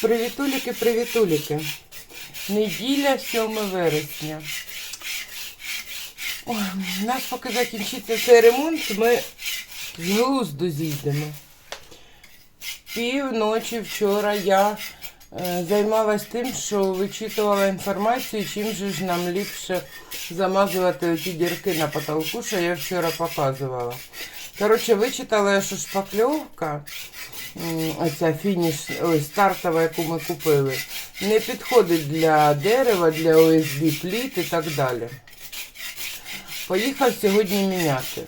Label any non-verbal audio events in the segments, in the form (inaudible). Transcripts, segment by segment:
Привітуліки, привітуліки. Неділя 7 вересня. Ой, у нас поки закінчиться цей ремонт, ми з глузду зійдемо. Півночі вчора я е, займалась тим, що вичитувала інформацію, чим же ж нам ліпше замазувати ті дірки на потолку, що я вчора показувала. Коротше, вичитала, що шпакльовка, оця фініш, ой, стартова, яку ми купили, не підходить для дерева, для ОСБ пліт і так далі. Поїхав сьогодні міняти.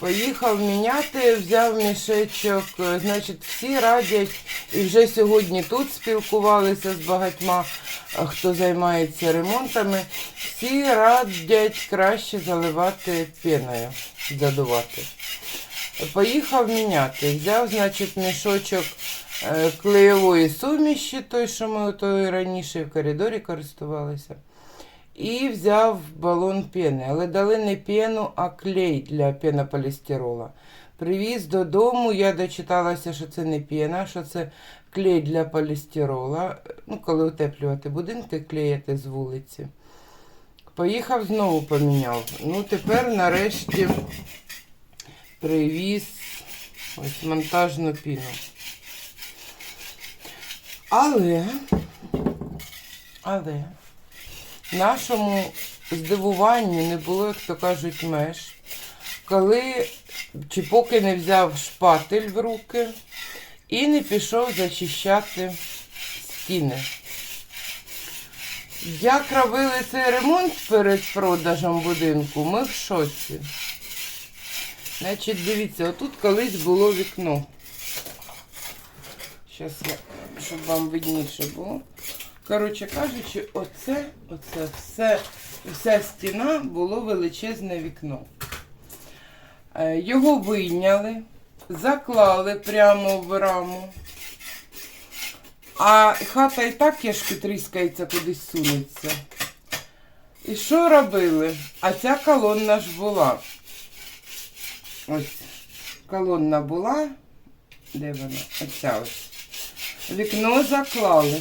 Поїхав міняти, взяв мішечок, е, значить, всі радять, і вже сьогодні тут спілкувалися з багатьма, е, хто займається ремонтами. Всі радять краще заливати піною, задувати. Поїхав міняти. Взяв, значить, мішочок е, клеєвої суміші, той, що ми той раніше в коридорі користувалися. І взяв балон пени, але дали не пену, а клей для пенополістирола. Привіз додому, я дочиталася, що це не пена, що це клей для полістирола. Ну, коли утеплювати будинки, клеїти з вулиці. Поїхав знову поміняв. Ну, тепер нарешті привіз ось монтажну піну. Але, але нашому здивуванню не було, як то кажуть, меж. Коли чи поки не взяв шпатель в руки і не пішов зачищати стіни. Як робили цей ремонт перед продажем будинку, ми в шоці. Значить, дивіться, отут колись було вікно. Зараз я, щоб вам видніше було. Коротше кажучи, оце, оце все, вся стіна було величезне вікно. Е, Його вийняли, заклали прямо в раму. А хата і так кишки тріскається, кудись сунеться. І що робили? А ця колонна ж була. Ось колонна була. Де вона? Оця ось. Вікно заклали.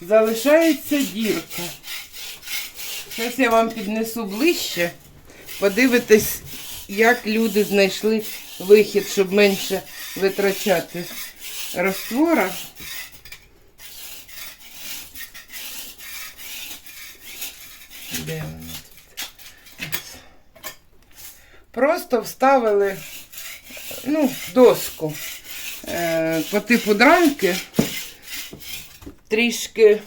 Залишається дірка. Зараз я вам піднесу ближче. Подивитись, як люди знайшли вихід, щоб менше витрачати раствора. Де вона? Ось. Просто вставили ну, доску е, по типу дранки трішки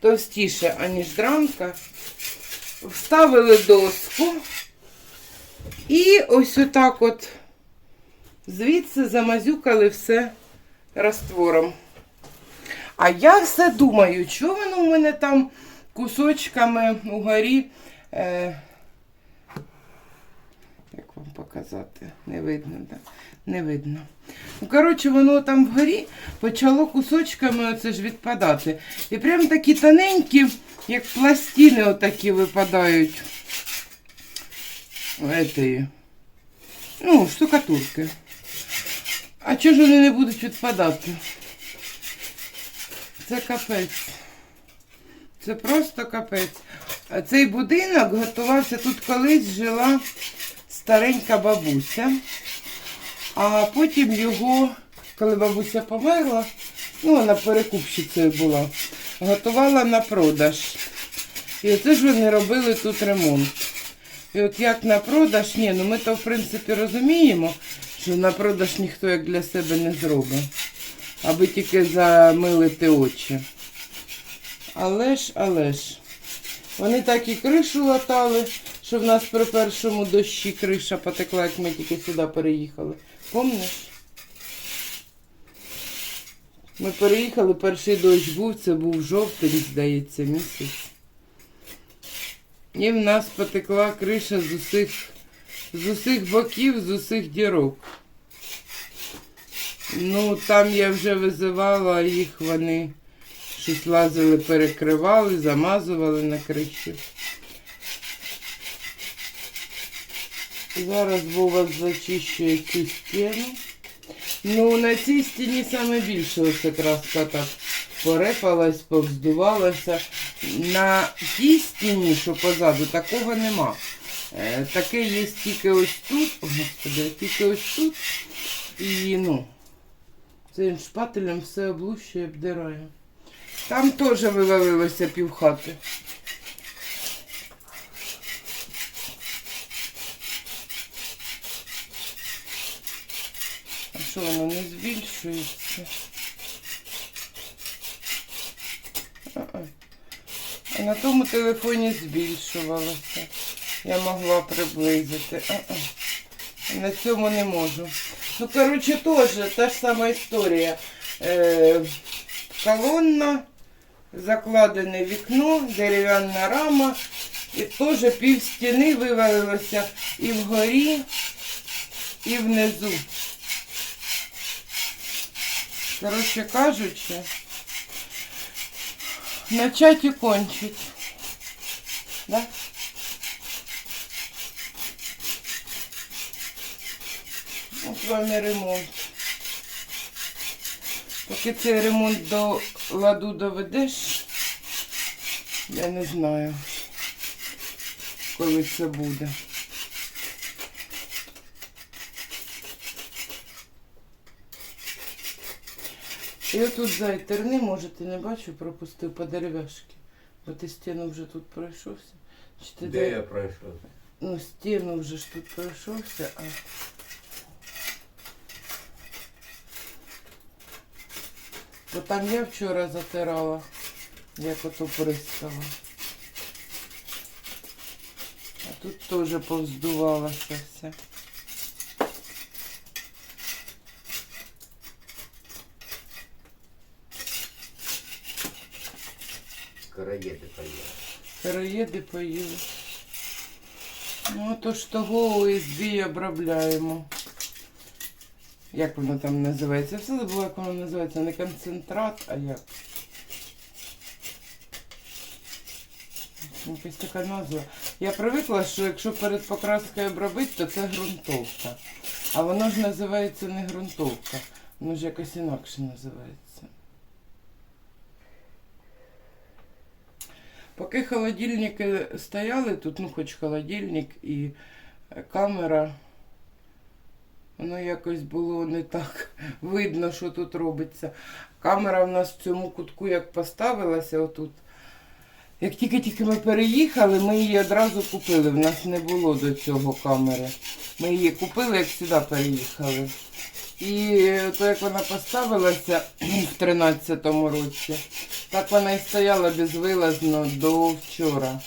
товстіше, аніж дранка. Вставили доску і ось отак от звідси замазюкали все раствором. А я все думаю, чого воно в мене там кусочками угорі. Е, вам показати? Не видно, так? Не видно. Ну, коротше, воно там вгорі почало кусочками оце ж відпадати. І прям такі тоненькі, як пластини отакі випадають. Етої. Ну, штукатурки. А чого ж вони не будуть відпадати? Це капець. Це просто капець. А цей будинок готувався тут колись жила старенька бабуся. А потім його, коли бабуся померла, ну вона перекупщицею була, готувала на продаж. І оце ж вони робили тут ремонт. І от як на продаж, ні, ну ми то в принципі розуміємо, що на продаж ніхто як для себе не зробить, аби тільки замилити очі. Але ж, але ж, вони так і кришу латали, що в нас при першому дощі криша потекла, як ми тільки сюди переїхали. Помниш? Ми переїхали, перший дощ був, це був жовтень, здається, місяць. І в нас потекла криша з усіх, з усіх боків, з усіх дірок. Ну, там я вже визивала їх, вони щось лазили, перекривали, замазували на криші. Зараз Вова зачищує цю стіну. Ну, на цій стіні саме більше ось краска так порепалась, повздувалася. На тій стіні, що позаду, такого нема. Е, таке є тільки ось тут, о, господи, тільки ось тут. І ну, цим шпателем все облущує, обдирає. Там теж вивалилося півхати. А воно не збільшується? А-а. На тому телефоні збільшувалося. Я могла приблизити. А-а. А На цьому не можу. Ну, коротше, теж та ж сама історія. Е, колонна, закладене вікно, дерев'яна рама. І теж пів стіни вивалилося і вгорі, і внизу. Коротше кажучи, начать і кончить. Да? От вам і ремонт. Поки цей ремонт до ладу доведеш, я не знаю, коли це буде. І отут зайтерни, може, ти не бачу, пропустив по деревяшки. Бо ти стіну вже тут пройшовся. Чи ти Де я пройшов? Ну, стіну вже ж тут пройшовся, а. Бо там я вчора затирала, як ото пристала. А тут теж повздувалося все. Караєди поїхали. Переїди поїли. Ну, то ж того ОСБ обробляємо. Як воно там називається? Я Все забула, як воно називається. Не концентрат, а як. Якась така назва. Я привикла, що якщо перед покраскою обробити, то це ґрунтовка. А воно ж називається не ґрунтовка. Воно ж якось інакше називається. Поки холодильники стояли, тут ну хоч холодильник і е, камера, воно якось було не так (laughs) видно, що тут робиться. Камера в нас в цьому кутку як поставилася отут. Як тільки-тільки ми переїхали, ми її одразу купили. В нас не було до цього камери. Ми її купили, як сюди переїхали. І то, як вона поставилася в 13-му році, так вона і стояла безвилазно до вчора.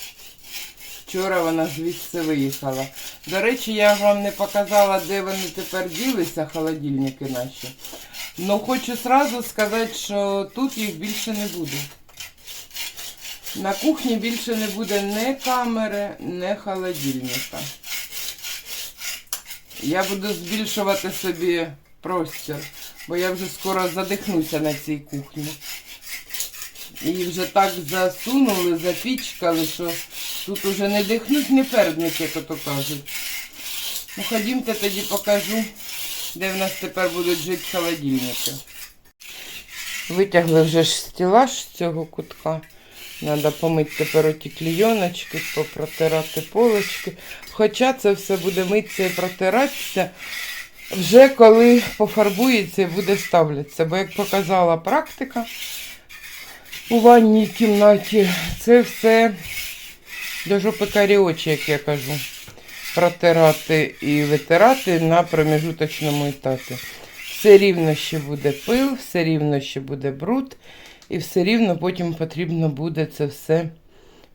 Вчора вона звідси виїхала. До речі, я вам не показала, де вони тепер ділися, холодильники наші. Ну хочу сразу сказати, що тут їх більше не буде. На кухні більше не буде ні камери, ні холодильника. Я буду збільшувати собі простір, бо я вже скоро задихнуся на цій кухні. Її вже так засунули, запічкали, що тут уже не дихнуть, не перднуть, як ото кажуть. Ну, ходімте тоді покажу, де в нас тепер будуть жити холодильники. Витягли вже ж стілаж з цього кутка. Треба помити тепер оті клійоночки, попротирати полочки. Хоча це все буде митися і протиратися вже коли пофарбується буде ставлятися. Бо як показала практика у ванній кімнаті, це все до жопи каріочі, як я кажу. Протирати і витирати на проміжуточному етапі. Все рівно ще буде пил, все рівно ще буде бруд, і все рівно потім потрібно буде це все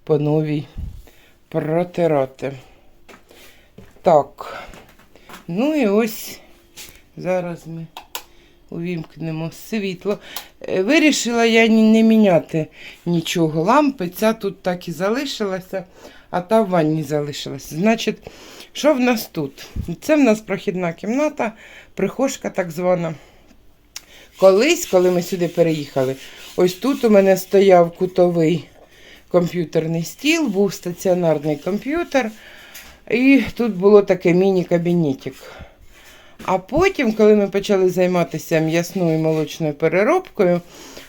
по новій протирати. Так. Ну і ось зараз ми увімкнемо світло. Е, Вирішила я не міняти нічого. Лампи ця тут так і залишилася, а та в ванні залишилася. Значить, що в нас тут? Це в нас прохідна кімната, прихожка так звана. Колись, коли ми сюди переїхали, ось тут у мене стояв кутовий комп'ютерний стіл, був стаціонарний комп'ютер. І тут було таке міні-кабінетик. А потім, коли ми почали займатися м'ясною молочною переробкою,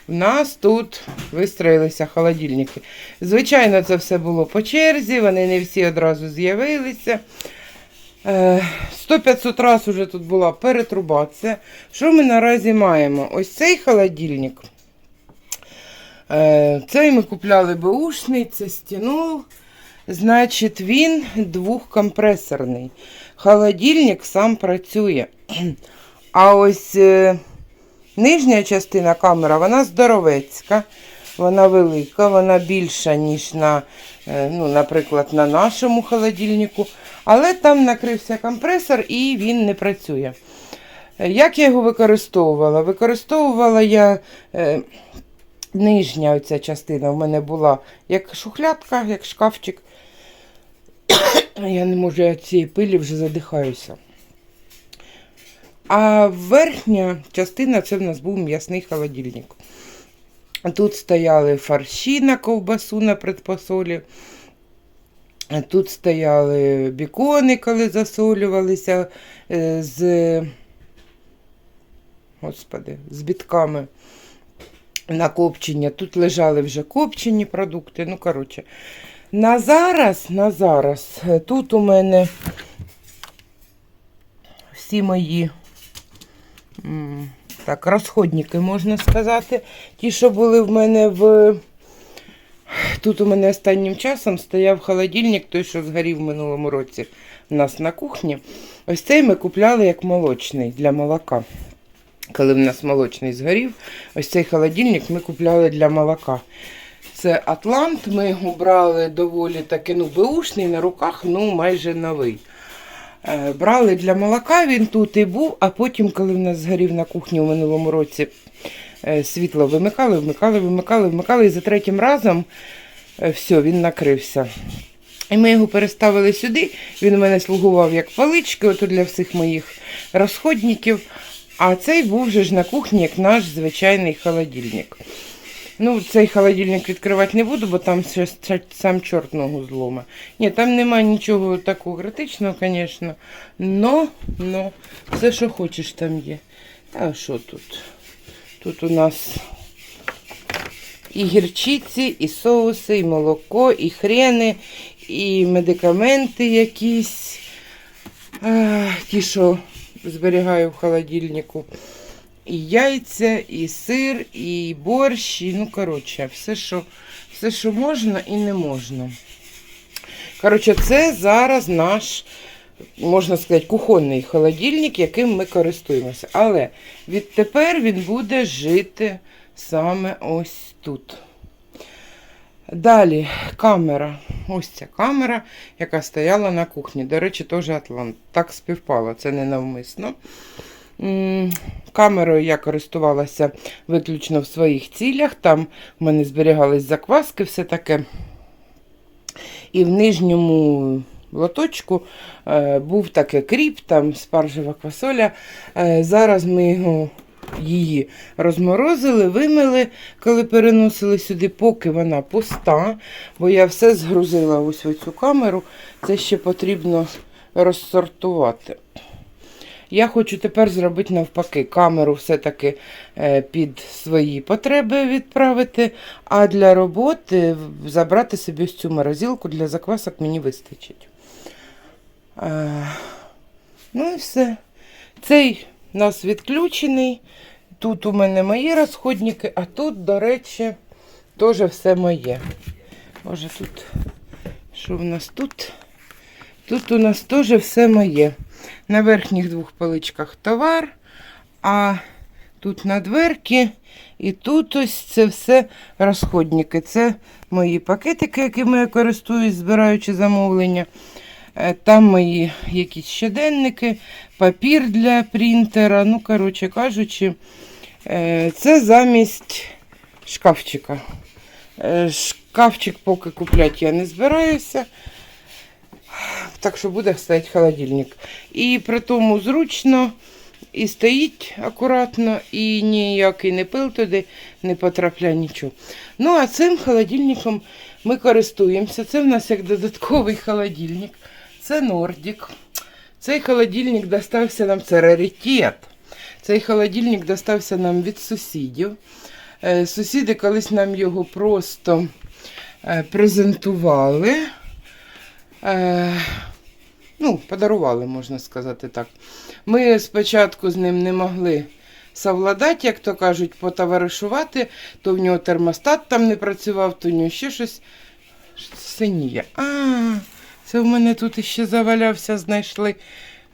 в нас тут вистроїлися холодильники. Звичайно, це все було по черзі, вони не всі одразу з'явилися. Е, 100-500 разів вже тут була перетрубація. Що ми наразі маємо? Ось цей холодильник. Е, Цей ми купляли беушний, це стінол. Значить, він двохкомпресорний. Холодильник сам працює. А ось е, нижня частина камера, вона здоровецька, вона велика, вона більша, ніж на, е, ну, наприклад, на нашому холодильнику. Але там накрився компресор і він не працює. Як я його використовувала? Використовувала я е, нижня оця частина в мене була як шухлядка, як шкафчик. Я не можу, я цієї пилі вже задихаюся. А верхня частина це в нас був м'ясний холодильник. Тут стояли фарші на ковбасу на предпосолі. Тут стояли бікони, коли засолювалися е, з, господи, з бітками на копчення. Тут лежали вже копчені продукти. Ну, коротше, на зараз, на зараз, е, тут у мене всі мої так, розходники, можна сказати. Ті, що були в мене в. Тут у мене останнім часом стояв холодильник, той, що згорів в минулому році у нас на кухні. Ось цей ми купляли як молочний для молока. Коли в нас молочний згорів, ось цей холодильник ми купляли для молока. Це Атлант, ми його брали доволі таки, ну, беушний на руках, ну, майже новий. Е, Брали для молока, він тут і був, а потім, коли в нас згорів на кухні у минулому році, е, світло вимикали, вмикали, вимикали, вмикали, і за третім разом е, все, він накрився. І ми його переставили сюди. Він у мене слугував як палички, ото для всіх моїх розходників. А цей був вже ж на кухні, як наш звичайний холодильник. Ну, цей холодильник відкривати не буду, бо там с- сам чорт ногу злома. Ні, там нема нічого такого критичного, звісно. Но, но, все, що хочеш, там є. А що тут? Тут у нас і гірчиці, і соуси, і молоко, і хрени, і медикаменти якісь. А, ті, що зберігаю в холодильнику. І яйця, і сир, і борщ, і, ну, коротше, все, що, все, що можна і не можна. Коротше, це зараз наш, можна сказати, кухонний холодильник, яким ми користуємося. Але відтепер він буде жити саме ось тут. Далі камера. Ось ця камера, яка стояла на кухні. До речі, теж Атлант. Так співпало, це не навмисно. М, Камерою я користувалася виключно в своїх цілях. Там в мене зберігались закваски, все таке. І в нижньому лоточку е, був таке кріп, там спаржева квасоля. Е, зараз ми його, її розморозили, вимили, коли переносили сюди, поки вона пуста, бо я все згрузила ось в цю камеру. Це ще потрібно розсортувати. Я хочу тепер зробити навпаки. Камеру все-таки е, під свої потреби відправити, а для роботи забрати собі ось цю морозилку для заквасок мені вистачить. Е, ну і все. Цей у нас відключений. Тут у мене мої розходники, а тут, до речі, теж все моє. Може тут, що в нас тут? Тут у нас теж все моє. На верхніх двох поличках товар, а тут на дверки, і тут ось це все розходники. Це мої пакетики, якими я користуюсь, збираючи замовлення. Е, Там мої якісь щоденники, папір для принтера. Ну, коротше кажучи, е, це замість шкафчика. Е, Шкафчик поки купляти я не збираюся. Так що буде стояти холодильник. І при тому зручно, і стоїть акуратно, і ніякий не пил туди не потрапляє нічого. Ну, а цим холодильником ми користуємося. Це в нас як додатковий холодильник. Це Нордік. Цей холодильник достався нам, це раритет. Цей холодильник достався нам від сусідів. Е, Сусіди колись нам його просто е, презентували. Е, Ну, подарували, можна сказати так. Ми спочатку з ним не могли совладати, як то кажуть, потоваришувати, то в нього термостат там не працював, то в нього ще щось Що синіє. А, це в мене тут іще завалявся, знайшли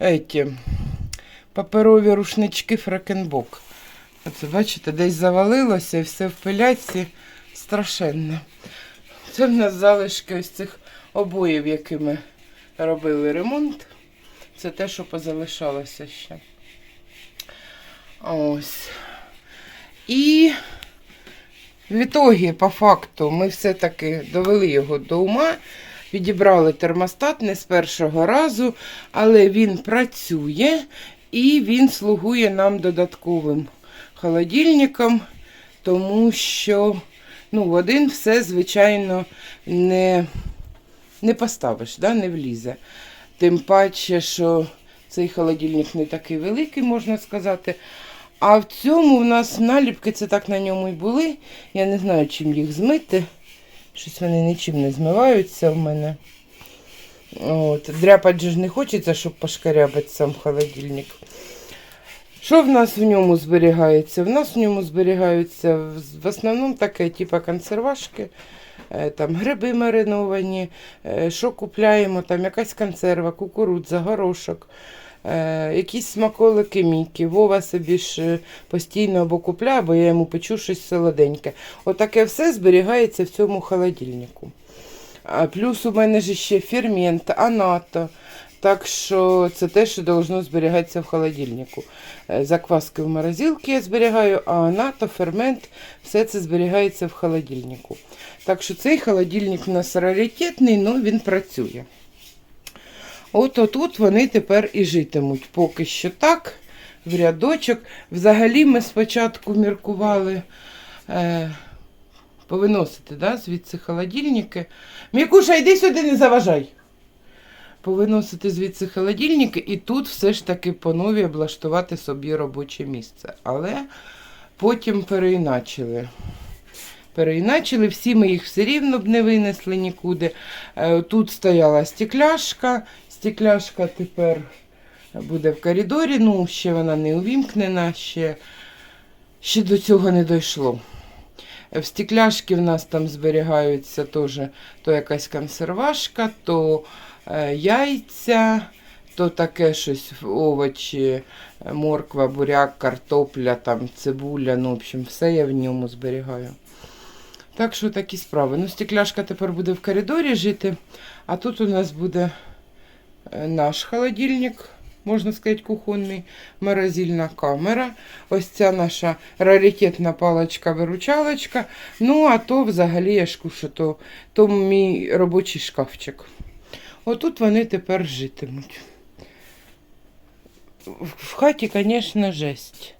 еті, паперові рушнички Фрекенбок. Оце, бачите, десь завалилося і все в пиляці страшенно. Це в нас залишки ось цих обоїв, якими робили ремонт. Це те, що позалишалося ще. Ось. І в ітогі, по факту, ми все-таки довели його до ума, відібрали термостат не з першого разу, але він працює і він слугує нам додатковим холодильником, тому що ну, один все, звичайно, не, не поставиш, да, не влізе. Тим паче, що цей холодильник не такий великий, можна сказати. А в цьому в нас наліпки, це так на ньому і були. Я не знаю, чим їх змити. Щось вони нічим не змиваються в мене. От. Дряпать же ж не хочеться, щоб пошкарябати сам холодильник. Що в нас в ньому зберігається? В нас в ньому зберігаються в основному таке, типу консервашки, там гриби мариновані, е, що купляємо, там якась консерва, кукурудза, горошок. Е, якісь смаколики Мікі. Вова собі ж е, постійно або купляє, або я йому печу щось солоденьке. Отаке все зберігається в цьому холодильнику. Плюс у мене ж ще фермент, анато. Так що це те, що должно зберігатися в холодильнику. Е, Закваски в морозилці я зберігаю, а анато, фермент, все це зберігається в холодильнику. Так що цей холодильник у нас раритетний, але він працює. От отут вони тепер і житимуть. Поки що так, в рядочок. Взагалі ми спочатку міркували е, повиносити да, звідси холодильники. Мікуша, йди сюди, не заважай. Повиносити звідси холодильники і тут все ж таки по нові облаштувати собі робоче місце. Але потім переіначили. Переіначили, всі ми їх все рівно б не винесли нікуди. Е, Тут стояла стекляшка. Стекляшка тепер буде в коридорі. Ну, ще вона не увімкнена, ще, ще до цього не дійшло. В стекляшки в нас там зберігаються теж то якась консервашка, то яйця, то таке щось овочі, е, морква, буряк, картопля, там, цибуля. Ну, в общем, все я в ньому зберігаю. Так що такі справи. Ну, стекляшка тепер буде в коридорі жити, а тут у нас буде е, наш холодильник, можна сказати, кухонний, морозильна камера. Ось ця наша раритетна паличка-виручалочка. Ну, а то взагалі я ж кушу, то, то мій робочий шкафчик. Отут вони тепер житимуть. В хаті, звісно, жесть.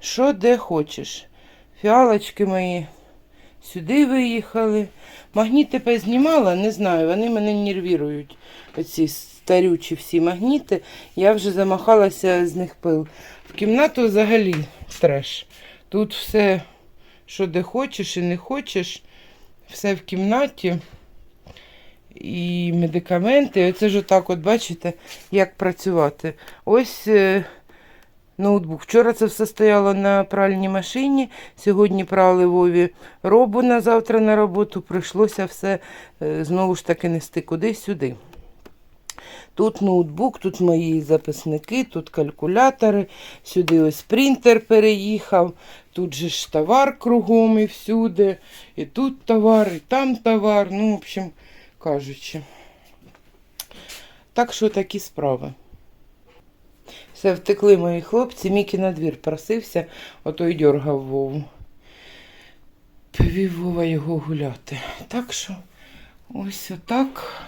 Що де хочеш. Фіалочки мої сюди виїхали. Магніти познімала, не знаю, вони мене нервірують. Оці старючі всі магніти. Я вже замахалася з них пил. В кімнату взагалі треш. Тут все, що де хочеш і не хочеш, все в кімнаті. І медикаменти. Оце ж отак, от бачите, як працювати. Ось е, ноутбук. Вчора це все стояло на пральній машині. Сьогодні прали Вові робу на завтра на роботу. Прийшлося все е, знову ж таки нести кудись сюди. Тут ноутбук, тут мої записники, тут калькулятори, сюди ось принтер переїхав, тут же ж товар кругом і всюди, і тут товар, і там товар, ну, в общем, кажучи. Так що такі справи. Все, втекли мої хлопці, Мікі на двір просився, ото й дьоргав Вову. Повів Вова його гуляти. Так що ось отак.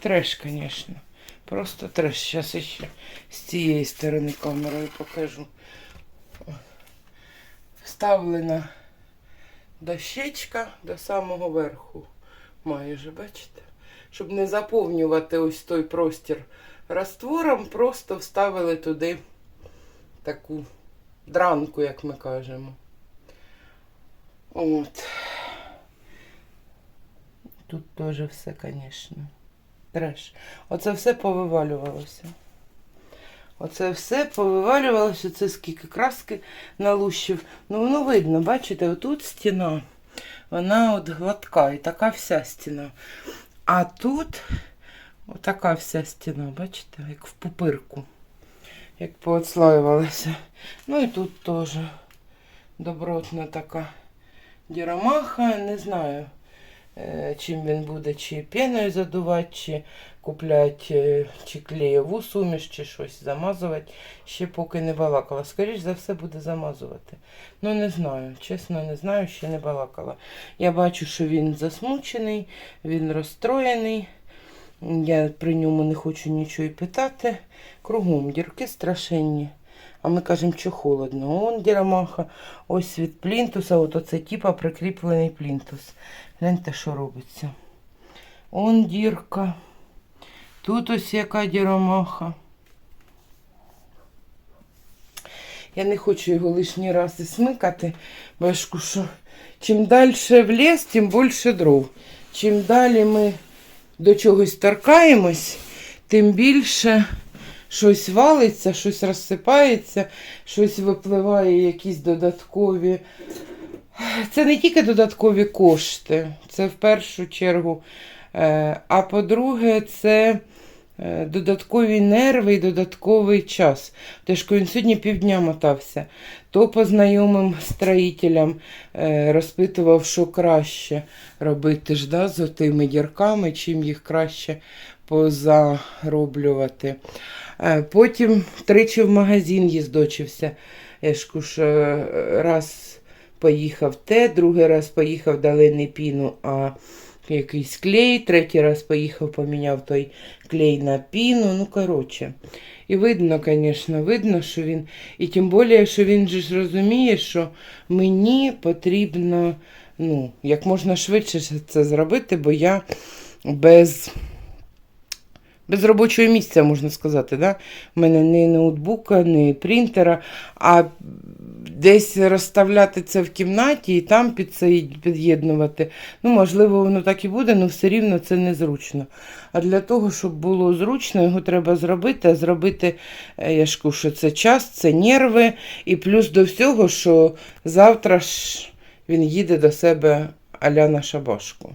Треш, звісно. Просто треш. Зараз ще з цієї сторони камерою покажу. Вставлена дощечка до самого верху. Майже, бачите? Щоб не заповнювати ось той простір раствором, просто вставили туди таку дранку, як ми кажемо. От. Тут теж все, звісно. Треш. Оце все повивалювалося. Оце все повивалювалося, це скільки краски налущив. Ну, воно видно, бачите, отут стіна, вона от гладка і така вся стіна. А тут отака вся стіна, бачите, як в пупирку, як поотслаювалася. Ну і тут теж добротна така дірамаха, не знаю. Е, Чим він буде, чи пеною задувати, чи купляти, е, чи клеєву суміш, чи щось замазувати. Ще поки не балакала. Скоріш за все буде замазувати. Ну не знаю, чесно, не знаю, ще не балакала. Я бачу, що він засмучений, він розстроєний. Я при ньому не хочу нічого питати. Кругом дірки страшенні. А ми кажемо, що холодно. Он дірамаха, ось від плінтуса, от оце типа прикріплений плінтус. Гляньте, що робиться. Он дірка. Тут ось яка дірамаха. Я не хочу його лишній раз і смикати, бо що чим далі в ліс, тим більше дров. Чим далі ми до чогось торкаємось, тим більше щось валиться, щось розсипається, щось випливає, якісь додаткові. Це не тільки додаткові кошти, це в першу чергу. Е, А по-друге, це е, додаткові нерви і додатковий час. Тож він сьогодні півдня мотався, то по знайомим строїтелям е, розпитував, що краще робити ж, да, з тими дірками, чим їх краще позароблювати. Потім тричі в магазин їздочився. Я ж е, раз поїхав те, другий раз поїхав дали не піну, а якийсь клей, третій раз поїхав, поміняв той клей на піну. Ну, коротше. І видно, звісно, видно, що він. І тим більше, що він же ж розуміє, що мені потрібно ну, як можна швидше це зробити, бо я без. Без робочого місця, можна сказати, да? У мене ні ноутбука, ні принтера, а десь розставляти це в кімнаті і там підсоїдь- під'єднувати. Ну, можливо, воно так і буде, але все рівно це незручно. А для того, щоб було зручно, його треба зробити. А зробити, е, я ж кажу, що це час, це нерви. І плюс до всього, що завтра ж він їде до себе аля на шабашку.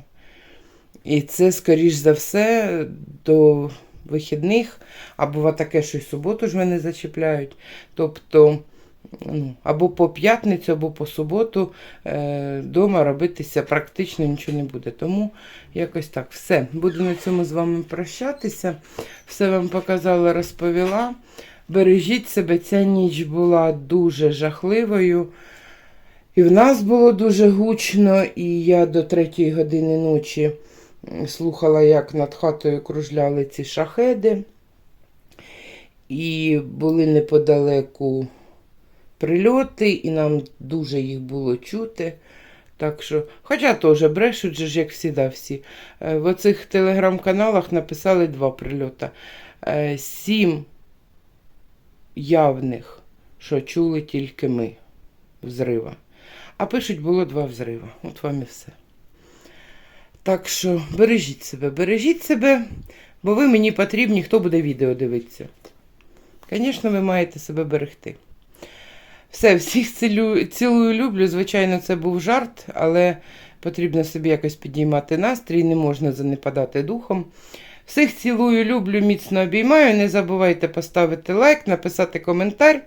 І це, скоріш за все, до вихідних, а бува таке, що й суботу ж мене зачіпляють. Тобто, ну, або по п'ятницю, або по суботу е, дома робитися практично нічого не буде. Тому якось так. Все. Буду на цьому з вами прощатися. Все вам показала, розповіла. Бережіть себе, ця ніч була дуже жахливою. І в нас було дуже гучно, і я до третьої години ночі слухала, як над хатою кружляли ці шахеди. І були неподалеку прильоти, і нам дуже їх було чути. Так що, хоча теж брешуть, же ж, як всіда всі. Е, В оцих телеграм-каналах написали два прильоти. Е, Сім явних, що чули тільки ми взрива. А пишуть, було два взрива. От вам і все. Так що бережіть себе, бережіть себе, бо ви мені потрібні, хто буде відео дивитися. Звісно, ви маєте себе берегти. Все, всіх цілю, цілую люблю. Звичайно, це був жарт, але потрібно собі якось підіймати настрій, не можна занепадати духом. Всіх цілую, люблю, міцно обіймаю. Не забувайте поставити лайк, написати коментар.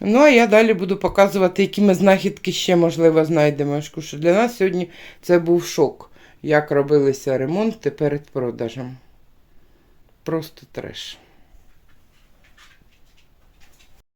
Ну, а я далі буду показувати, які ми знахідки ще, можливо, знайдемо. Що для нас сьогодні це був шок, як робилися ремонти перед продажем. Просто треш.